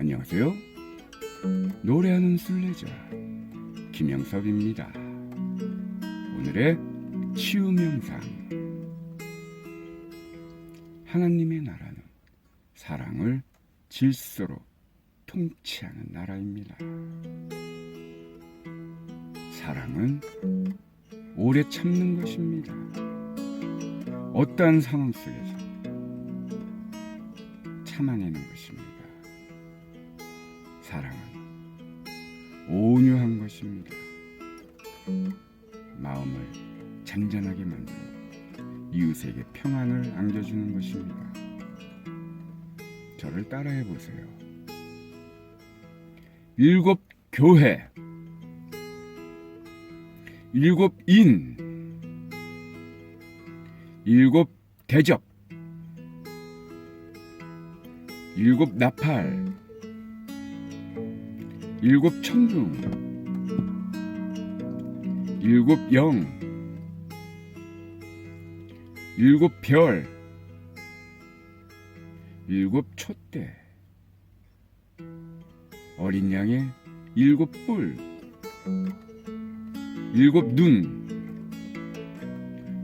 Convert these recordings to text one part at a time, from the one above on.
안녕하세요. 노래하는 순례자 김영섭입니다. 오늘의 치유 명상. 하나님의 나라는 사랑을 질서로 통치하는 나라입니다. 사랑은 오래 참는 것입니다. 어떠한 상황 속에서 참아내는 것입니다. 사랑은 온유한 것입니다. 마음을 잔잔하게 만들어 이웃에게 평안을 안겨주는 것입니다. 저를 따라해 보세요. 일곱 교회, 일곱 인, 일곱 대접, 일곱 나팔, 일곱 천둥, 일곱 영, 일곱 별, 일곱 촛대, 어린 양의 일곱 뿔, 일곱 눈,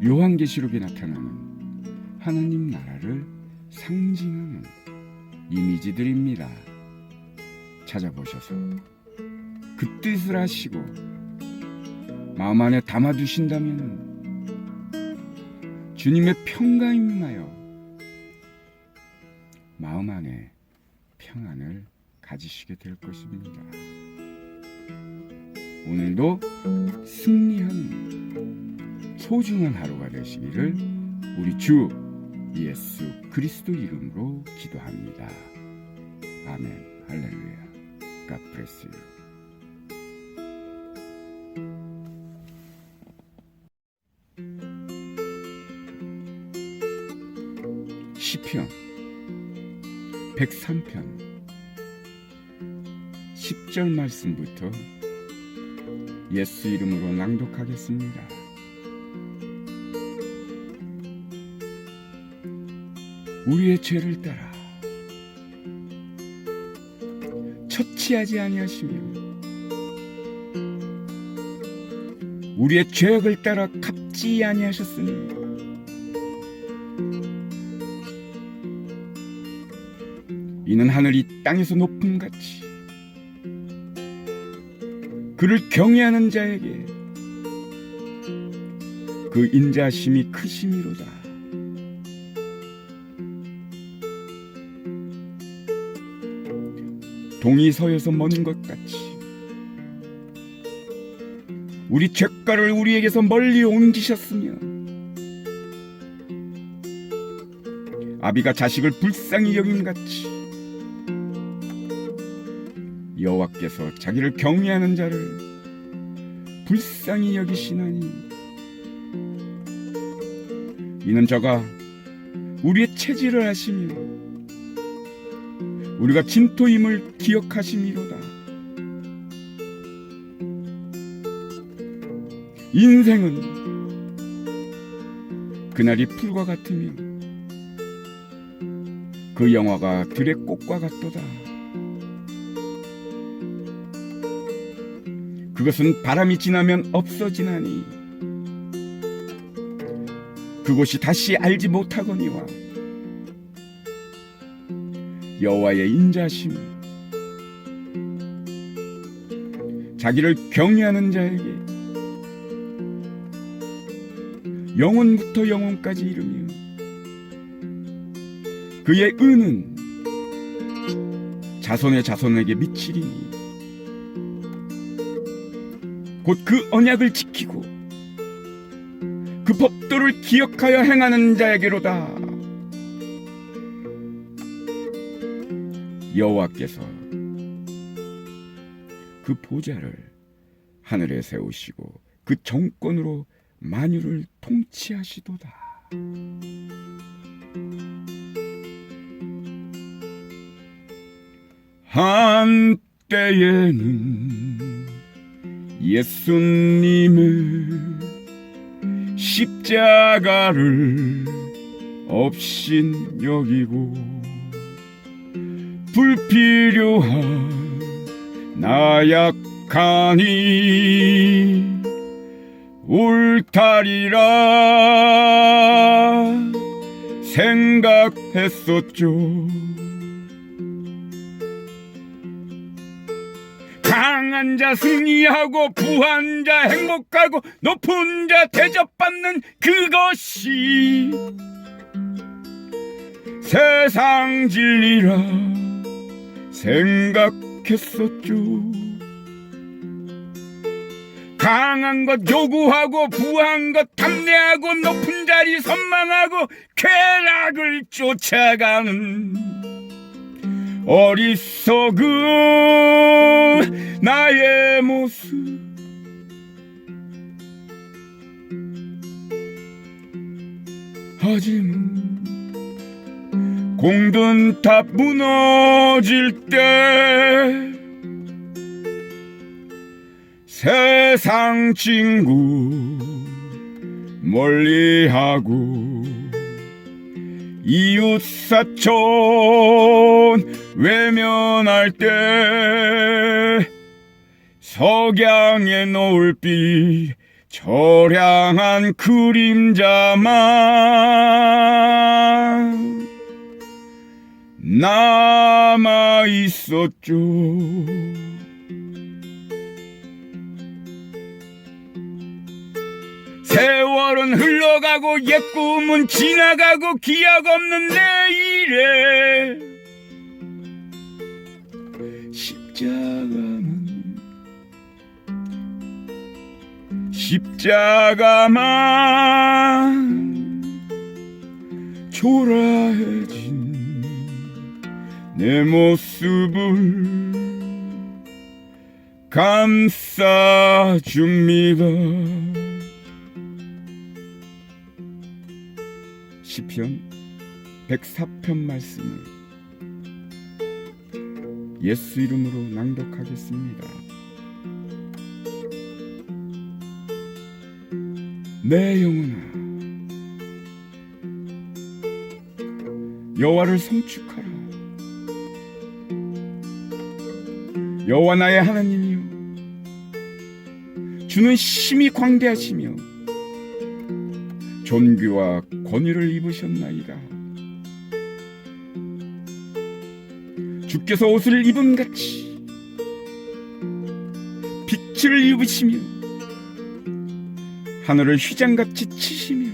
요한계시록에 나타나는 하나님 나라를 상징하는 이미지들입니다. 찾아보셔서 그 뜻을 하시고 마음 안에 담아두신다면 주님의 평강이 임하여 마음 안에 평안을 가지시게 될 것입니다. 오늘도 승리하는 소중한 하루가 되시기를 우리 주 예수 그리스도 이름으로 기도합니다. 아멘. 할렐루야. God bless you. 시편 103편 10절 말씀부터 예수 이름으로 낭독하겠습니다. 우리의 죄를 따라 처치하지 아니하시며 우리의 죄악을 따라 갚지 아니하셨으니 이는 하늘이 땅에서 높음 같이 그를 경외하는 자에게 그 인자심이 크심이로다. 동이 서에서 먼 것 같이. 우리 죄가를 우리에게서 멀리 옮기셨으며 아비가 자식을 불쌍히 여김 같이 여호와께서 자기를 경외하는 자를 불쌍히 여기시나니 이는 저가 우리의 체질을 하시며 우리가 진토임을 기억하심이로다. 인생은 그날이 풀과 같으며 그 영화가 들의 꽃과 같도다. 그것은 바람이 지나면 없어지나니 그곳이 다시 알지 못하거니와 여호와의 인자심 자기를 경외하는 자에게 영혼부터 영혼까지 이르며 그의 은은 자손의 자손에게 미치리니 곧 그 언약을 지키고 그 법도를 기억하여 행하는 자에게로다. 여호와께서 그 보좌를 하늘에 세우시고 그 정권으로 만유를 통치하시도다. 한때에는 예수님의 십자가를 없인 여기고 불필요한 나약하니 울타리라 생각했었죠. 강한 자 승리하고 부한 자 행복하고 높은 자 대접받는 그것이 세상 진리라 생각했었죠. 강한 것 요구하고 부한 것 탐내하고 높은 자리 선망하고 쾌락을 쫓아가는 어리석은 나의 모습 하지만 공든 탑 무너질 때 세상 친구 멀리하고 이웃 사촌 외면할 때 석양의 노을빛 처량한 그림자만 남아 있었죠. 세월은 흘러가고 옛 꿈은 지나가고 기약 없는 내일에 십자가만 십자가만 초라해진 내 모습을 감싸줍니다. 시편 104편 말씀을 예수 이름으로 낭독하겠습니다. 내 영혼아 여호와를 성축하라 여호와 나의 하나님이요. 주는 심히 광대하시며 존귀와 권위를 입으셨나이다. 주께서 옷을 입은 같이 빛을 입으시며 하늘을 휘장같이 치시며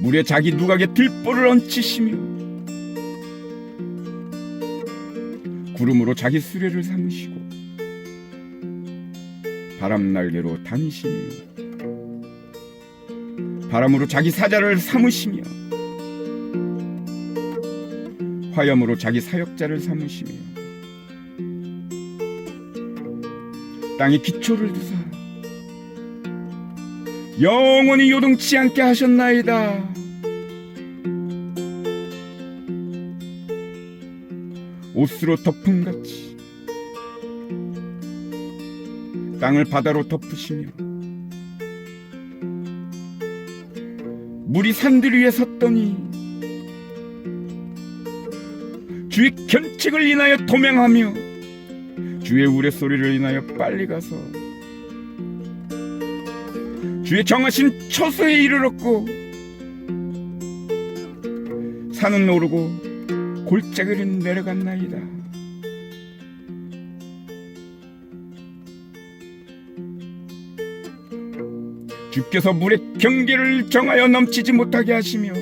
물에 자기 누각에 들보를 얹히시며 구름으로 자기 수레를 삼으시고 바람 날개로 다니시며 바람으로 자기 사자를 삼으시며 화염으로 자기 사역자를 삼으시며 땅에 기초를 두사 영원히 요동치 않게 하셨나이다. 옷으로 덮은 같이 땅을 바다로 덮으시며 물이 산들 위에 섰더니 주의 견책을 인하여 도명하며 주의 우레소리를 인하여 빨리 가서 주의 정하신 처소에 이르렀고 산은 오르고 골짜기는 내려갔나이다. 주께서 물의 경계를 정하여 넘치지 못하게 하시며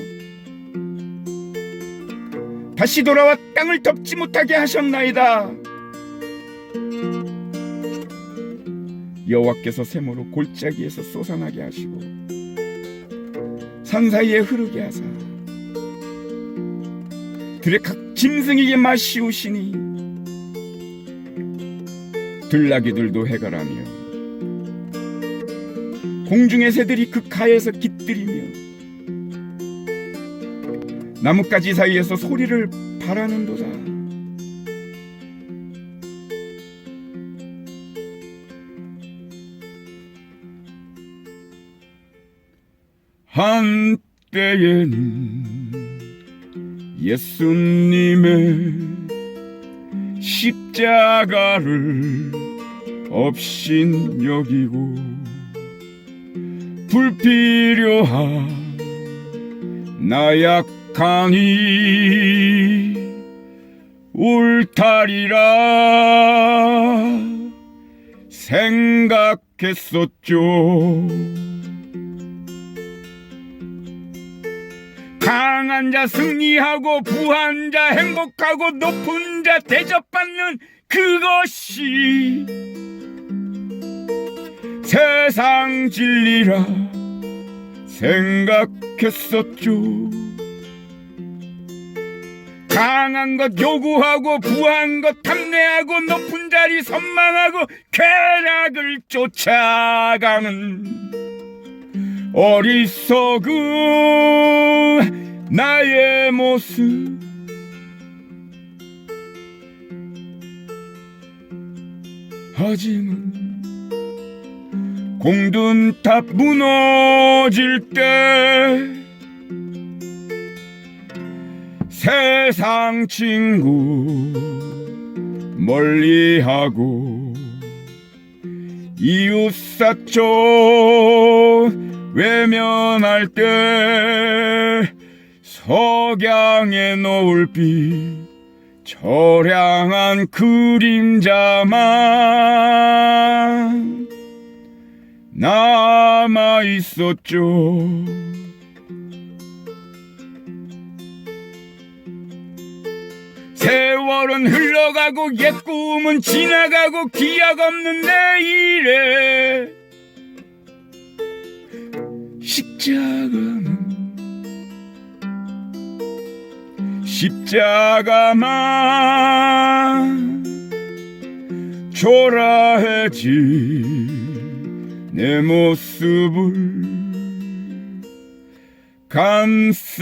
다시 돌아와 땅을 덮지 못하게 하셨나이다. 여호와께서 샘으로 골짜기에서 솟아나게 하시고 산 사이에 흐르게 하사 들의 각 짐승에게 마시우시니 들나귀들도 해갈하며 공중의 새들이 그 가에서 깃들이며 나뭇가지 사이에서 소리를 바라는도다. 한때에는 예수님의 십자가를 없인 여기고 불필요한 나약하니 울타리라 생각했었죠. 강한 자 승리하고 부한 자 행복하고 높은 자 대접받는 그것이 세상 진리라 생각했었죠. 강한 것 요구하고 부한 것 탐내하고 높은 자리 선망하고 쾌락을 쫓아가는 어리석은 나의 모습. 하지만 공든 탑 무너질 때 세상 친구 멀리하고 이웃 사촌 외면할 때 석양의 노을빛 처량한 그림자만 남아 있었죠. 세월은 흘러가고 옛 꿈은 지나가고 기약 없는 내일에 십자가는 십자가만 초라해진 내 모습을 감싸줍니다.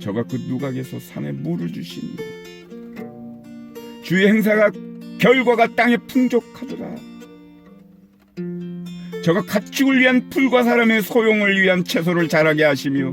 저가 그 누각에서 산에 물을 주시니 주의 행사가 결과가 땅에 풍족하더라. 저가 가축을 위한 풀과 사람의 소용을 위한 채소를 자라게 하시며